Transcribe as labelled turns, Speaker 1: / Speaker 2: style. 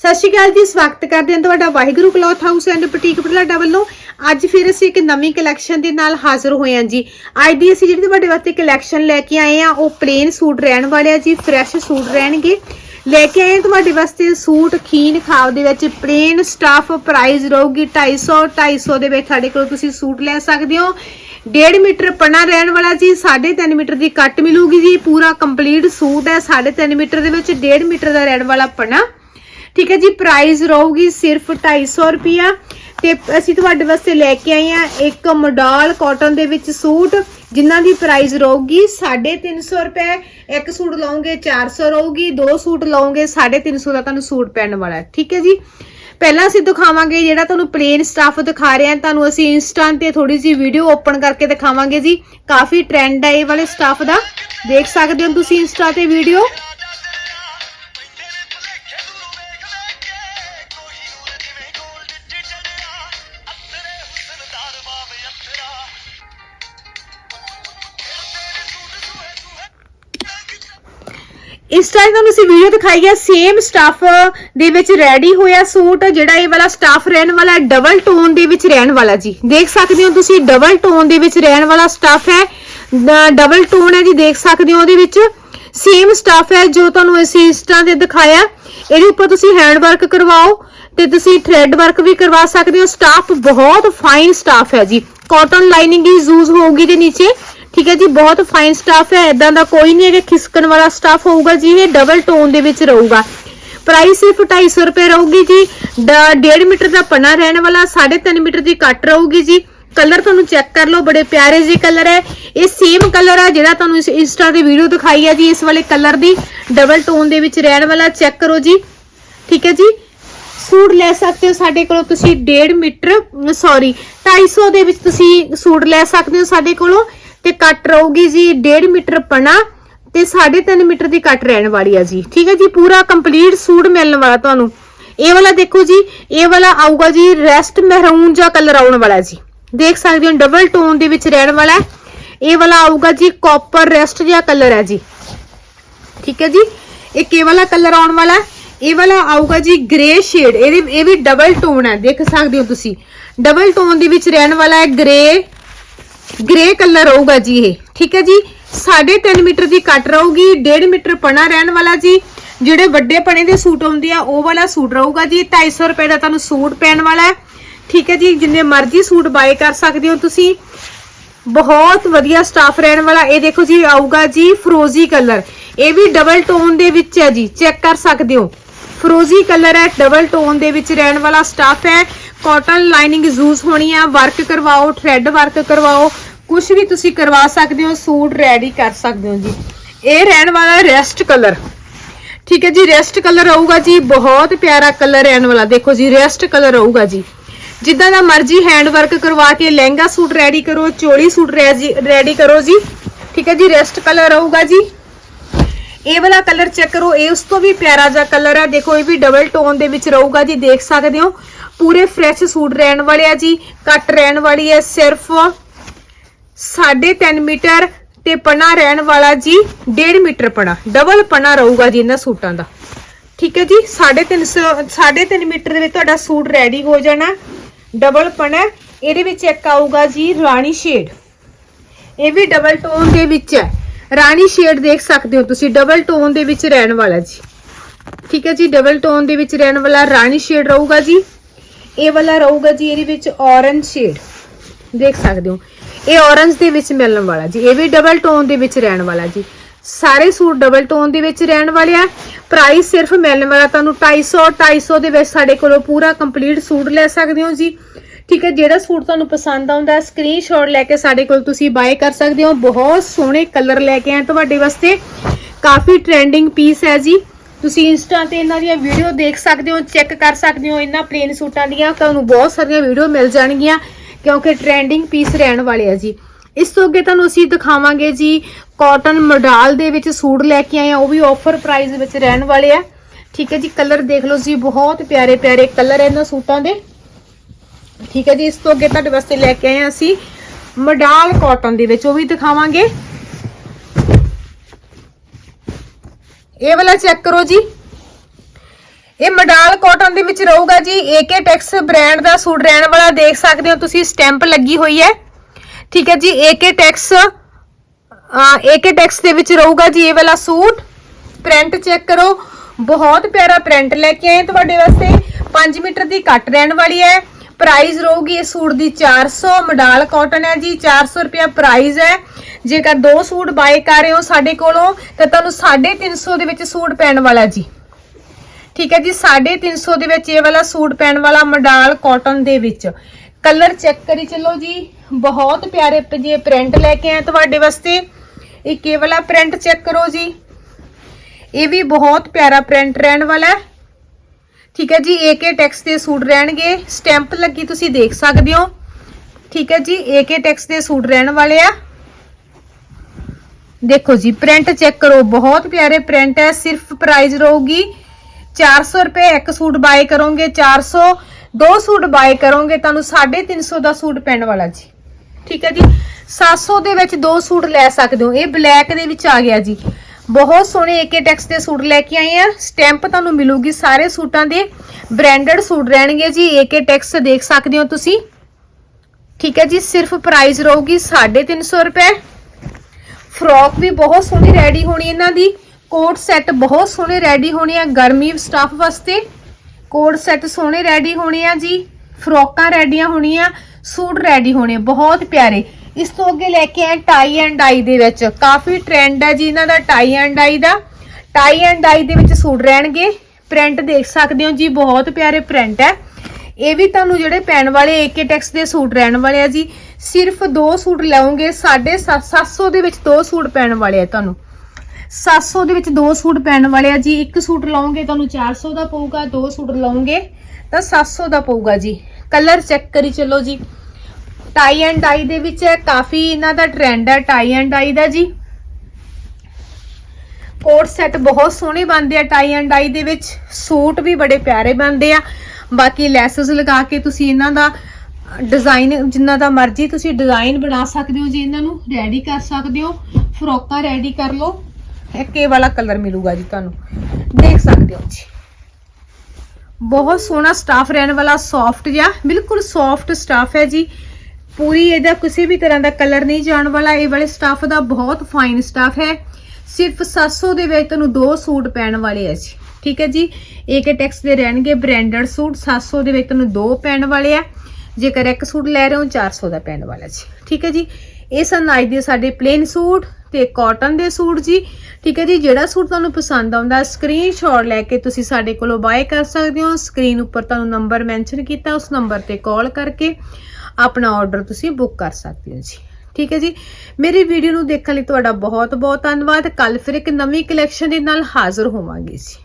Speaker 1: ਸਤਿ ਸ਼੍ਰੀ ਅਕਾਲ ਜੀ, ਸਵਾਗਤ ਕਰਦੇ ਹਾਂ ਤੁਹਾਡਾ Waheguru cloth house and boutique Budhlada ਵੱਲੋਂ। ਅੱਜ ਫਿਰ ਅਸੀਂ ਇੱਕ ਨਵੀਂ ਕਲੈਕਸ਼ਨ ਦੇ ਨਾਲ ਹਾਜ਼ਰ ਹੋਏ ਹਾਂ ਜੀ। ਅੱਜ ਦੀ ਅਸੀਂ ਜਿਹੜੀ ਤੁਹਾਡੇ ਵਾਸਤੇ ਕਲੈਕਸ਼ਨ ਲੈ ਕੇ ਆਏ ਆ ਉਹ ਪਲੇਨ ਸੂਟ ਰਹਿਣ ਵਾਲੇ ਆ ਜੀ ਫਰੈਸ਼ ਸੂਟ ਰਹਿਣਗੇ। ਲੈ ਕੇ ਆਏ ਹਾਂ ਤੁਹਾਡੇ ਵਾਸਤੇ ਸੂਟ ਖੀਨ ਖਾਵ ਦੇ ਵਿੱਚ ਪਲੇਨ ਸਟਾਫ ਪ੍ਰਾਈਸ ਰਹੂਗੀ 250 250 ਦੇ ਵਿੱਚ ਸਾਡੇ ਕੋਲ ਤੁਸੀਂ ਸੂਟ ਲੈ ਸਕਦੇ ਹੋ। 1.5 ਮੀਟਰ ਪਣਾ ਰਹਿਣ ਵਾਲਾ ਜੀ 3.5 ਮੀਟਰ ਦੀ ਕੱਟ ਮਿਲੂਗੀ ਜੀ, ਪੂਰਾ ਕੰਪਲੀਟ ਸੂਟ ਹੈ 3.5 ਮੀਟਰ ਦੇ ਵਿੱਚ 1.5 ਮੀਟਰ ਦਾ ਰਹਿਣ ਵਾਲਾ ਪਣਾ। ਠੀਕ ਹੈ ਜੀ ਪ੍ਰਾਈਸ ਰਹੂਗੀ ਸਿਰਫ 250 ਰੁਪਿਆ ਤੇ ਅਸੀਂ ਤੁਹਾਡੇ ਵਾਸਤੇ ਲੈ ਕੇ ਆਏ ਆ ਇੱਕ ਮੋਡਲ ਕਾਟਨ ਦੇ ਵਿੱਚ ਸੂਟ, ਜਿਨ੍ਹਾਂ ਦੀ ਪ੍ਰਾਈਸ ਰਹੂਗੀ 350 ਰੁਪਏ। ਇੱਕ ਸੂਟ ਲਓਗੇ 400 ਰਹੂਗੀ, ਦੋ ਸੂਟ ਲਓਗੇ 350 ਦਾ ਤੁਹਾਨੂੰ ਸੂਟ ਪੈਣ ਵਾਲਾ ਹੈ। ਠੀਕ ਹੈ ਜੀ? ਪਹਿਲਾਂ ਅਸੀਂ ਦਿਖਾਵਾਂਗੇ ਜਿਹੜਾ ਤੁਹਾਨੂੰ ਪਲੇਨ ਸਟਾਫ ਦਿਖਾ ਰਹੇ ਹਾਂ। ਤੁਹਾਨੂੰ ਅਸੀਂ ਇੰਸਟਾ ਤੇ ਥੋੜੀ ਜਿਹੀ ਵੀਡੀਓ ਓਪਨ ਕਰਕੇ ਦਿਖਾਵਾਂਗੇ ਜੀ। ਕਾਫੀ ਟ੍ਰੈਂਡ ਹੈ ਇਹ ਵਾਲੇ ਸਟਾਫ ਦਾ। ਦੇਖ ਸਕਦੇ ਹੋ ਤੁਸੀਂ ਇੰਸਟਾ ਤੇ ਵੀਡੀਓ ਇਸ ਟਾਈਮ ਤੁਹਾਨੂੰ ਅਸੀਂ ਵੀਡੀਓ ਦਿਖਾਈ ਹੈ ਸੇਮ ਸਟਾਫ ਦੇ ਵਿੱਚ ਰੈਡੀ ਹੋਇਆ ਸੂਟ, ਜਿਹੜਾ ਇਹ ਵਾਲਾ ਸਟਾਫ ਰਹਿਣ ਵਾਲਾ ਡਬਲ ਟੋਨ ਦੇ ਵਿੱਚ ਰਹਿਣ ਵਾਲਾ ਜੀ। ਦੇਖ ਸਕਦੇ ਹੋ ਤੁਸੀਂ ਡਬਲ ਟੋਨ ਦੇ ਵਿੱਚ ਰਹਿਣ ਵਾਲਾ ਸਟਾਫ ਹੈ ਡਬਲ ਟੋਨ ਹੈ ਜੀ, ਦੇਖ ਸਕਦੇ ਹੋ ਉਹਦੇ ਵਿੱਚ। ਸੇਮ ਸਟਾਫ ਹੈ ਜੋ ਤੁਹਾਨੂੰ ਅਸੀਂ ਇੰਸਟਾ ਤੇ ਦਿਖਾਇਆ। ਇਹਦੇ ਉੱਪਰ ਤੁਸੀਂ ਹੈਂਡ ਵਰਕ ਕਰਵਾਓ ਤੇ ਤੁਸੀਂ ਥ੍ਰੈਡ ਵਰਕ ਵੀ ਕਰਵਾ ਸਕਦੇ ਹੋ। ਸਟਾਫ ਬਹੁਤ ਫਾਈਨ ਸਟਾਫ ਹੈ ਜੀ। ਕਾਟਨ ਲਾਈਨਿੰਗ ਹੀ ਯੂਜ਼ ਹੋਊਗੀ ਦੇ ਨੀਚੇ। ਠੀਕ ਹੈ ਜੀ, ਬਹੁਤ ਫਾਈਨ ਸਟਾਫ ਹੈ ਇਦਾਂ ਦਾ ਕੋਈ ਨਹੀਂ ਹੈ ਕਿ ਖਿਸਕਣ ਵਾਲਾ ਸਟਾਫ ਹੋਊਗਾ ਜੀ, ਇਹ ਡਬਲ ਟੋਨ ਦੇ ਵਿੱਚ ਰਹੂਗਾ। ਪ੍ਰਾਈਸ ਸਿਰਫ 250 ਰੁਪਏ ਰਹੂਗੀ ਜੀ 1.5 ਮੀਟਰ ਦਾ ਪਨਾ ਰਹਿਣ ਵਾਲਾ 3.5 ਮੀਟਰ ਦੀ ਕੱਟ ਰਹੂਗੀ ਜੀ। ਕਲਰ ਤੁਹਾਨੂੰ ਚੈੱਕ ਕਰ ਲਓ, ਬੜੇ ਪਿਆਰੇ ਜਿਹੇ ਕਲਰ ਹੈ। ਇਹ ਸੇਮ ਕਲਰ ਹੈ ਜਿਹੜਾ ਤੁਹਾਨੂੰ ਇਸ ਇੰਸਟਾ ਤੇ ਵੀਡੀਓ ਦਿਖਾਈ ਹੈ ਜੀ, ਇਸ ਵਾਲੇ ਕਲਰ ਦੀ। ਡਬਲ ਟੋਨ ਦੇ ਵਿੱਚ ਰਹਿਣ ਵਾਲਾ ਚੈੱਕ ਕਰੋ ਜੀ। ਠੀਕ ਹੈ ਜੀ। ਸੂਟ ਲੈ ਸਕਦੇ ਹੋ ਸਾਡੇ ਕੋਲੋਂ ਤੁਸੀਂ 1.5 ਮੀਟਰ ਸੌਰੀ 250 ਦੇ ਵਿੱਚ ਤੁਸੀਂ ਸੂਟ ਲੈ ਸਕਦੇ ਹੋ ਸਾਡੇ ਕੋਲੋਂ। ਤੇ ਕੱਟ ਰਹੂਗੀ ਜੀ 1.5 ਮੀਟਰ ਪਣਾ ਤੇ 3.5 ਮੀਟਰ ਦੀ ਕੱਟ ਰਹਿਣ ਵਾਲੀ ਆ ਜੀ। ਠੀਕ ਹੈ ਜੀ, ਪੂਰਾ ਕੰਪਲੀਟ ਸੂਟ ਮਿਲਣ ਵਾਲਾ ਤੁਹਾਨੂੰ। ਇਹ ਵਾਲਾ ਦੇਖੋ ਜੀ, ਇਹ ਵਾਲਾ ਆਊਗਾ ਜੀ ਰੈਸਟ ਮਹਿਰੂਨ ਜਾਂ ਕਲਰ ਆਉਣ ਵਾਲਾ ਜੀ। ਦੇਖ ਸਕਦੇ ਹੋ ਡਬਲ ਟੋਨ ਦੇ ਵਿੱਚ ਰਹਿਣ ਵਾਲਾ ਇਹ ਵਾਲਾ ਆਊਗਾ ਜੀ ਕਾਪਰ ਰੈਸਟ ਜਿਹਾ ਕਲਰ ਹੈ ਜੀ। ਠੀਕ ਹੈ ਜੀ ਇੱਕ ਇਹ ਵਾਲਾ ਕਲਰ ਆਉਣ ਵਾਲਾ ਇਹ ਵਾਲਾ ਆਊਗਾ ਜੀ ਗ੍ਰੇ ਸ਼ੇਡ ਇਹਦੇ ਇਹ ਵੀ ਡਬਲ ਟੋਨ ਹੈ, ਦੇਖ ਸਕਦੇ ਹੋ ਤੁਸੀਂ। ਡਬਲ ਟੋਨ ਦੇ ਵਿੱਚ ਰਹਿਣ ਵਾਲਾ ਹੈ ਗ੍ਰੇ ਗ੍ਰੇ ਕਲਰ ਹੋਊਗਾ ਜੀ ਇਹ। ਠੀਕ ਹੈ ਜੀ? 3.5 ਮੀਟਰ ਦੀ ਕੱਟ ਰਹੂਗੀ 1.5 ਮੀਟਰ ਪਣਾ ਰਹਿਣ ਵਾਲਾ ਜੀ। ਜਿਹੜੇ ਵੱਡੇ ਪਣੇ ਦੇ ਸੂਟ ਹੁੰਦੇ ਆ, ਉਹ ਵਾਲਾ ਸੂਟ ਰਹੂਗਾ ਜੀ। 250 ਰੁਪਏ ਦਾ ਤੁਹਾਨੂੰ ਸੂਟ ਪੈਣ ਵਾਲਾ ਹੈ। ਠੀਕ ਹੈ ਜੀ? ਜਿੰਨੇ ਮਰਜ਼ੀ ਸੂਟ ਬਾਏ ਕਰ ਸਕਦੇ ਹੋ ਤੁਸੀਂ। ਬਹੁਤ ਵਧੀਆ ਸਟਾਫ ਰਹਿਣ ਵਾਲਾ। ਇਹ ਦੇਖੋ ਜੀ, ਆਊਗਾ ਜੀ ਫਰੋਜ਼ੀ ਕਲਰ ਇਹ ਵੀ ਡਬਲ ਟੋਨ ਦੇ ਵਿੱਚ ਹੈ ਜੀ। ਚੈੱਕ ਕਰ ਸਕਦੇ ਹੋ। ਫਰੋਜ਼ੀ ਕਲਰ ਹੈ ਡਬਲ ਟੋਨ ਦੇ ਵਿੱਚ ਰਹਿਣ ਵਾਲਾ ਸਟਾਫ ਹੈ। ਕਾਟਨ ਲਾਈਨਿੰਗ ਯੂਜ਼ ਹੋਣੀ ਆ, ਵਰਕ ਕਰਵਾਓ, ਥ੍ਰੈਡ ਵਰਕ ਕਰਵਾਓ ਕੁਝ ਵੀ ਤੁਸੀਂ ਕਰਵਾ ਸਕਦੇ ਹੋ, ਸੂਟ ਰੈਡੀ ਕਰ ਸਕਦੇ ਹੋ ਜੀ। ਇਹ ਰਹਿਣ ਵਾਲਾ ਰੈਸਟ ਕਲਰ ਠੀਕ ਹੈ ਜੀ ਰੈਸਟ ਕਲਰ ਆਊਗਾ ਜੀ, ਬਹੁਤ ਪਿਆਰਾ ਕਲਰ ਰਹਿਣ ਵਾਲਾ। ਦੇਖੋ ਜੀ ਰੈਸਟ ਕਲਰ ਆਊਗਾ ਜੀ। ਜਿੱਦਾਂ ਦਾ ਮਰਜ਼ੀ ਹੈਂਡ ਵਰਕ ਕਰਵਾ ਕੇ ਲਹਿੰਗਾ ਸੂਟ ਰੈਡੀ ਕਰੋ, ਚੋਲੀ ਸੂਟ ਰੈਡੀ ਕਰੋ ਜੀ। ਠੀਕ ਹੈ ਜੀ ਰੈਸਟ ਕਲਰ ਆਊਗਾ ਜੀ। ਇਹ ਵਾਲਾ ਕਲਰ ਚੈੱਕ ਕਰੋ, ਇਹ ਉਸ ਤੋਂ ਵੀ ਪਿਆਰਾ ਜਿਹਾ ਕਲਰ ਆ। ਦੇਖੋ, ਇਹ ਵੀ ਡਬਲ ਟੋਨ ਦੇ ਵਿੱਚ ਰਹੂਗਾ ਜੀ, ਦੇਖ ਸਕਦੇ ਹੋ। ਪੂਰੇ ਫਰੈਸ਼ ਸੂਟ ਰਹਿਣ ਵਾਲੇ ਆ ਜੀ ਕੱਟ ਰਹਿਣ ਵਾਲੀ ਹੈ ਸਿਰਫ 3.5 ਮੀਟਰ ਤੇ ਪਣਾ ਰਹਿਣ ਵਾਲਾ ਜੀ 1.5 ਮੀਟਰ ਪਣਾ ਡਬਲ ਪਣਾ ਰਹੂਗਾ ਜੀ ਇਹਨਾਂ ਸੂਟਾਂ ਦਾ। ਠੀਕ ਹੈ ਜੀ 3.5 3.5 ਮੀਟਰ ਦੇ ਵਿੱਚ ਤੁਹਾਡਾ ਸੂਟ ਰੈਡੀ ਹੋ ਜਾਣਾ। ਡਬਲ ਪਣਾ ਇਹਦੇ ਵਿੱਚ ਇੱਕ ਆਊਗਾ ਜੀ ਰਾਣੀ ਸ਼ੇਡ ਇਹ ਵੀ ਡਬਲ ਟੋਨ ਦੇ ਵਿੱਚ ਹੈ। ਰਾਣੀ ਸ਼ੇਡ ਦੇਖ ਸਕਦੇ ਹੋ ਤੁਸੀਂ ਡਬਲ ਟੋਨ ਦੇ ਵਿੱਚ ਰਹਿਣ ਵਾਲਾ ਜੀ। ਠੀਕ ਹੈ ਜੀ ਡਬਲ ਟੋਨ ਦੇ ਵਿੱਚ ਰਹਿਣ ਵਾਲਾ ਰਾਣੀ ਸ਼ੇਡ ਰਹੂਗਾ ਜੀ। ਇਹ ਵਾਲਾ ਰਹੂਗਾ ਜੀ ਇਹਦੇ ਵਿੱਚ ਔਰੰਜ ਸ਼ੇਡ ਦੇਖ ਸਕਦੇ ਹੋ। ਇਹ ਔਰੰਜ ਦੇ ਵਿੱਚ ਮਿਲਣ ਵਾਲਾ ਜੀ। ਇਹ ਵੀ ਡਬਲ ਟੋਨ ਦੇ ਵਿੱਚ ਰਹਿਣ ਵਾਲਾ ਜੀ। ਸਾਰੇ ਸੂਟ ਡਬਲ ਟੋਨ ਦੇ ਵਿੱਚ ਰਹਿਣ ਵਾਲੇ ਆ। ਪ੍ਰਾਈਸ ਸਿਰਫ ਮਿਲਣ ਵਾਲਾ ਤੁਹਾਨੂੰ 250 250 ਦੇ ਵਿੱਚ ਸਾਡੇ ਕੋਲੋਂ ਪੂਰਾ ਕੰਪਲੀਟ ਸੂਟ ਲੈ ਸਕਦੇ ਹੋ ਜੀ। ਠੀਕ ਹੈ, ਜਿਹੜਾ ਸੂਟ ਤੁਹਾਨੂੰ ਪਸੰਦ ਆਉਂਦਾ ਸਕਰੀਨਸ਼ਾਟ ਲੈ ਕੇ ਸਾਡੇ ਕੋਲ ਤੁਸੀਂ ਬਾਏ ਕਰ ਸਕਦੇ ਹੋ। ਬਹੁਤ ਸੋਹਣੇ ਕਲਰ ਲੈ ਕੇ ਆਏ ਤੁਹਾਡੇ ਵਾਸਤੇ। ਕਾਫੀ ਟ੍ਰੈਂਡਿੰਗ ਪੀਸ ਹੈ ਜੀ। ਤੁਸੀਂ ਇੰਸਟਾ ਤੇ ਇਹਨਾਂ ਦੀਆਂ ਵੀਡੀਓ ਦੇਖ ਸਕਦੇ ਹੋ, ਚੈੱਕ ਕਰ ਸਕਦੇ ਹੋ ਇਹਨਾਂ ਪਲੇਨ ਸੂਟਾਂ ਦੀਆਂ। ਤੁਹਾਨੂੰ ਬਹੁਤ ਸਾਰੀਆਂ ਵੀਡੀਓ ਮਿਲ ਜਾਣਗੀਆਂ, ਕਿਉਂਕਿ ਟ੍ਰੈਂਡਿੰਗ ਪੀਸ ਰਹਿਣ ਵਾਲੇ ਆ ਜੀ। ਇਸ ਤੋਂ ਅੱਗੇ ਤੁਹਾਨੂੰ ਅਸੀਂ ਦਿਖਾਵਾਂਗੇ ਜੀ ਕਾਟਨ ਮਡਾਲ ਦੇ ਵਿੱਚ ਸੂਟ ਲੈ ਕੇ ਆਏ ਆ, ਉਹ ਵੀ ਆਫਰ ਪ੍ਰਾਈਸ ਵਿੱਚ ਰਹਿਣ ਵਾਲੇ ਆ। ਠੀਕ ਹੈ ਜੀ ਕਲਰ ਦੇਖ ਲਓ ਜੀ, ਬਹੁਤ ਪਿਆਰੇ ਪਿਆਰੇ ਕਲਰ ਇਹਨਾਂ ਸੂਟਾਂ ਦੇ। ਠੀਕ ਹੈ ਜੀ, ਇਸ ਤੋਂ ਅੱਗੇ ਤੁਹਾਡੇ ਵਾਸਤੇ ਲੈ ਕੇ ਆਏ ਆ ਅਸੀਂ ਮਡਾਲ ਕਾਟਨ ਦੇ ਵਿੱਚ, ਉਹ ਵੀ ਦਿਖਾਵਾਂਗੇ। ਇਹ ਵਾਲਾ ਚੈੱਕ ਕਰੋ ਜੀ। ਇਹ ਮਡਾਲ ਕਾਟਨ ਦੇ ਵਿੱਚ ਰਹੂਗਾ ਜੀ। ਏਕੇ ਟੈਕਸ ਬ੍ਰਾਂਡ ਦਾ ਸੂਟ ਰਹਿਣ ਵਾਲਾ ਦੇਖ ਸਕਦੇ ਹੋ ਤੁਸੀਂ, ਸਟੈਂਪ ਲੱਗੀ ਹੋਈ ਹੈ। ਠੀਕ ਹੈ ਜੀ ਏਕੇ ਟੈਕਸ ਏਕੇ ਟੈਕਸ ਦੇ ਵਿੱਚ ਰਹੂਗਾ ਜੀ ਇਹ ਵਾਲਾ ਸੂਟ। ਪ੍ਰਿੰਟ ਚੈੱਕ ਕਰੋ। ਬਹੁਤ ਪਿਆਰਾ ਪ੍ਰਿੰਟ ਲੈ ਕੇ ਆਏ ਤੁਹਾਡੇ ਵਾਸਤੇ। 5 ਮੀਟਰ ਦੀ ਕੱਟ ਰਹਿਣ ਵਾਲੀ ਹੈ। ਪ੍ਰਾਈਸ ਰਹੂਗੀ ਇਸ ਸੂਟ ਦੀ 400 ਮਡਾਲ ਕਾਟਨ ਹੈ ਜੀ 400 ਰੁਪਿਆ ਪ੍ਰਾਈਸ ਹੈ। ਜੇਕਰ ਦੋ ਸੂਟ ਬਾਏ ਕਰ ਰਹੇ ਹੋ ਸਾਡੇ ਕੋਲੋਂ, ਤਾਂ ਤੁਹਾਨੂੰ 350 ਦੇ ਵਿੱਚ ਸੂਟ ਪੈਣ ਵਾਲਾ ਜੀ। ਠੀਕ ਹੈ ਜੀ 350 ਦੇ ਵਿੱਚ ਇਹ ਵਾਲਾ ਸੂਟ ਪੈਣ ਵਾਲਾ ਮਡਾਲ ਕਾਟਨ ਦੇ ਵਿੱਚ। ਕਲਰ ਚੈੱਕ ਕਰੀ ਚੱਲੋ ਜੀ। ਬਹੁਤ ਪਿਆਰੇ ਜੇ ਪ੍ਰਿੰਟ ਲੈ ਕੇ ਆਏ ਤੁਹਾਡੇ ਵਾਸਤੇ। ਇੱਕ ਇਹ ਵਾਲਾ ਪ੍ਰਿੰਟ ਚੈੱਕ ਕਰੋ ਜੀ। ਇਹ ਵੀ ਬਹੁਤ ਪਿਆਰਾ ਪ੍ਰਿੰਟ ਰਹਿਣ ਵਾਲਾ ਹੈ। ਠੀਕ ਹੈ ਜੀ ਏਕੇ ਟੈਕਸ ਦੇ ਸੂਟ ਰਹਿਣਗੇ। ਸਟੈਂਪ ਲੱਗੀ ਤੁਸੀਂ ਦੇਖ ਸਕਦੇ ਹੋ। ਠੀਕ ਹੈ ਜੀ ਏਕੇ ਟੈਕਸ ਦੇ ਸੂਟ ਰਹਿਣ ਵਾਲੇ ਆ। ਦੇਖੋ ਜੀ ਪ੍ਰਿੰਟ ਚੈੱਕ ਕਰੋ, ਬਹੁਤ ਪਿਆਰੇ ਪ੍ਰਿੰਟ ਹੈ, ਸਿਰਫ ਪ੍ਰਾਈਸ ਰਹੂਗੀ। 400 ਰੁਪਏ ਇੱਕ ਸੂਟ ਬਾਏ ਕਰੋਗੇ 400 ਦੋ ਸੂਟ ਬਾਏ ਕਰੋਗੇ, ਤੁਹਾਨੂੰ 350 ਦਾ ਸੂਟ ਪੈਣ ਵਾਲਾ ਜੀ। ਠੀਕ ਹੈ ਜੀ 700 ਦੇ ਵਿੱਚ ਦੋ ਸੂਟ ਲੈ ਸਕਦੇ ਹੋ। ਇਹ ਬਲੈਕ ਦੇ ਵਿੱਚ ਆ ਗਿਆ ਜੀ। ਬਹੁਤ ਸੋਹਣੇ ਏਕੇ ਟੈਕਸ ਦੇ ਸੂਟ ਲੈ ਕੇ ਆਏ ਆ। ਸਟੈਂਪ ਤੁਹਾਨੂੰ ਮਿਲੂਗੀ ਸਾਰੇ ਸੂਟਾਂ ਦੇ। ਬ੍ਰਾਂਡਡ ਸੂਟ ਰਹਿਣਗੇ ਜੀ। ਏਕੇ ਟੈਕਸ ਦੇਖ ਸਕਦੇ ਹੋ ਤੁਸੀਂ। ਠੀਕ ਹੈ ਜੀ, ਸਿਰਫ ਪ੍ਰਾਈਸ ਰਹੂਗੀ 350 ਰੁਪਏ। ਫਰੋਕ ਵੀ ਬਹੁਤ ਸੋਹਣੀ ਰੈਡੀ ਹੋਣੀ ਇਹਨਾਂ ਦੀ। ਕੋਟ ਸੈੱਟ ਬਹੁਤ ਸੋਹਣੇ ਰੈਡੀ ਹੋਣੇ ਆ ਗਰਮੀ ਸਟਾਫ ਵਾਸਤੇ। ਕੋਟ ਸੈੱਟ ਸੋਹਣੇ ਰੈਡੀ ਹੋਣੇ ਆ ਜੀ। ਫਰੋਕਾਂ ਰੈਡੀਆਂ ਹੋਣੀਆਂ। ਸੂਟ ਰੈਡੀ ਹੋਣੇ ਬਹੁਤ ਪਿਆਰੇ। ਇਸ ਤੋਂ ਅੱਗੇ ਲੈ ਕੇ ਆਏ ਟਾਈ ਐਂਡ ਡਾਈ ਦੇ ਵਿੱਚ। ਕਾਫੀ ਟ੍ਰੈਂਡ ਹੈ ਜੀ ਇਹਨਾਂ ਦਾ ਟਾਈ ਐਂਡ ਡਾਈ ਦਾ। ਟਾਈ ਐਂਡ ਡਾਈ ਦੇ ਵਿੱਚ ਸੂਟ ਰਹਿਣਗੇ। ਪ੍ਰਿੰਟ ਦੇਖ ਸਕਦੇ ਹੋ ਜੀ, ਬਹੁਤ ਪਿਆਰੇ ਪ੍ਰਿੰਟ ਹੈ। ਇਹ ਵੀ ਤੁਹਾਨੂੰ ਜਿਹੜੇ ਪੈਣ ਵਾਲੇ ਏਕੇ ਟੈਕਸ ਦੇ ਸੂਟ ਰਹਿਣ ਵਾਲੇ ਆ ਜੀ। ਸਿਰਫ ਦੋ ਸੂਟ ਲਓਗੇ 750 ਦੇ ਵਿੱਚ ਦੋ ਸੂਟ ਪੈਣ ਵਾਲੇ ਆ ਤੁਹਾਨੂੰ। 700 ਦੇ ਵਿੱਚ ਦੋ ਸੂਟ ਪੈਣ ਵਾਲੇ ਆ ਜੀ। ਇੱਕ ਸੂਟ ਲਓਗੇ, ਤੁਹਾਨੂੰ 400 ਦਾ ਪਊਗਾ। ਦੋ ਸੂਟ ਲਓਗੇ, ਤਾਂ 700 ਦਾ ਪਊਗਾ ਜੀ। ਕਲਰ ਚੈੱਕ ਕਰੀ ਚੱਲੋ ਜੀ। ਟਾਈ ਐਂਡ ਡਾਈ ਦੇ ਵਿੱਚ ਹੈ ਕਾਫੀ ਇਹਨਾਂ ਦਾ ਟ੍ਰੈਂਡ ਹੈ ਟਾਈ ਐਂਡ ਡਾਈ ਦਾ ਜੀ। ਕੋਟ ਸੈੱਟ ਬਹੁਤ ਸੋਹਣੇ ਬਣਦੇ ਆ ਟਾਈ ਐਂਡ ਡਾਈ ਦੇ ਵਿੱਚ। ਸੂਟ ਵੀ ਬੜੇ ਪਿਆਰੇ ਬਣਦੇ ਆ। ਬਾਕੀ ਲੈਸਸ ਲਗਾ ਕੇ ਤੁਸੀਂ ਇਹਨਾਂ ਦਾ ਡਿਜ਼ਾਈਨ ਜਿੰਨਾ ਦਾ ਮਰਜ਼ੀ ਤੁਸੀਂ ਡਿਜ਼ਾਈਨ ਬਣਾ ਸਕਦੇ ਹੋ, ਜੀ ਇਹਨਾਂ ਨੂੰ ਰੈਡੀ ਕਰ ਸਕਦੇ ਹੋ। ਫਰੋਕਾਂ ਰੈਡੀ ਕਰ ਲਓ। ਇੱਕ ਇਹ ਵਾਲਾ ਕਲਰ ਮਿਲੂਗਾ ਜੀ ਤੁਹਾਨੂੰ। ਦੇਖ ਸਕਦੇ ਹੋ ਜੀ। ਬਹੁਤ ਸੋਹਣਾ ਸਟਾਫ ਰਹਿਣ ਵਾਲਾ ਸੌਫਟ ਜਿਹਾ, ਬਿਲਕੁਲ ਸੌਫਟ ਸਟਾਫ ਹੈ ਜੀ। ਪੂਰੀ ਇਹਦਾ ਕਿਸੇ ਵੀ ਤਰ੍ਹਾਂ ਦਾ ਕਲਰ ਨਹੀਂ ਜਾਣ ਵਾਲਾ। ਇਹ ਵਾਲੇ ਸਟਾਫ ਦਾ ਬਹੁਤ ਫਾਈਨ ਸਟਾਫ ਹੈ। ਸਿਰਫ 700 ਦੇ ਵਿੱਚ ਤੁਹਾਨੂੰ ਦੋ ਸੂਟ ਪੈਣ ਵਾਲੇ ਆ ਜੀ। ਠੀਕ ਹੈ ਜੀ? ਏਕੇ ਟੈਕਸ ਦੇ ਰਹਿਣਗੇ ਬ੍ਰਾਂਡਡ ਸੂਟ। 700 ਦੇ ਵਿੱਚ ਤੁਹਾਨੂੰ ਦੋ ਪੈਣ ਵਾਲੇ ਆ। ਜੇਕਰ ਇੱਕ ਸੂਟ ਲੈ ਰਹੇ ਹੋ 400 ਦਾ ਪੈਣ ਵਾਲਾ ਜੀ। ਠੀਕ ਹੈ ਜੀ? ਇਹ ਸਨ ਅੱਜ ਦੇ ਸਾਡੇ ਪਲੇਨ ਸੂਟ। ਤੇ ਕਾਟਨ ਦੇ ਸੂਟ ਜੀ, ਠੀਕ ਹੈ ਜੀ, ਜਿਹੜਾ ਸੂਟ ਤੁਹਾਨੂੰ ਪਸੰਦ ਆਉਂਦਾ ਸਕਰੀਨਸ਼ਾਟ ਲੈ ਕੇ ਤੁਸੀਂ ਸਾਡੇ ਕੋਲੋਂ ਬਾਏ ਕਰ ਸਕਦੇ ਹੋ। ਸਕਰੀਨ ਉੱਪਰ ਤੁਹਾਨੂੰ ਨੰਬਰ ਮੈਂਸ਼ਨ ਕੀਤਾ, ਉਸ ਨੰਬਰ ਤੇ ਕਾਲ ਕਰਕੇ ਆਪਣਾ ਆਰਡਰ ਤੁਸੀਂ ਬੁੱਕ ਕਰ ਸਕਦੇ ਹੋ ਜੀ। ਠੀਕ ਹੈ ਜੀ, ਮੇਰੀ ਵੀਡੀਓ ਨੂੰ ਦੇਖਣ ਲਈ ਤੁਹਾਡਾ ਬਹੁਤ ਬਹੁਤ ਧੰਨਵਾਦ। ਕੱਲ ਫਿਰ ਇੱਕ ਨਵੀਂ ਕਲੈਕਸ਼ਨ ਦੇ ਨਾਲ ਹਾਜ਼ਰ ਹੋਵਾਂਗੇ ਜੀ।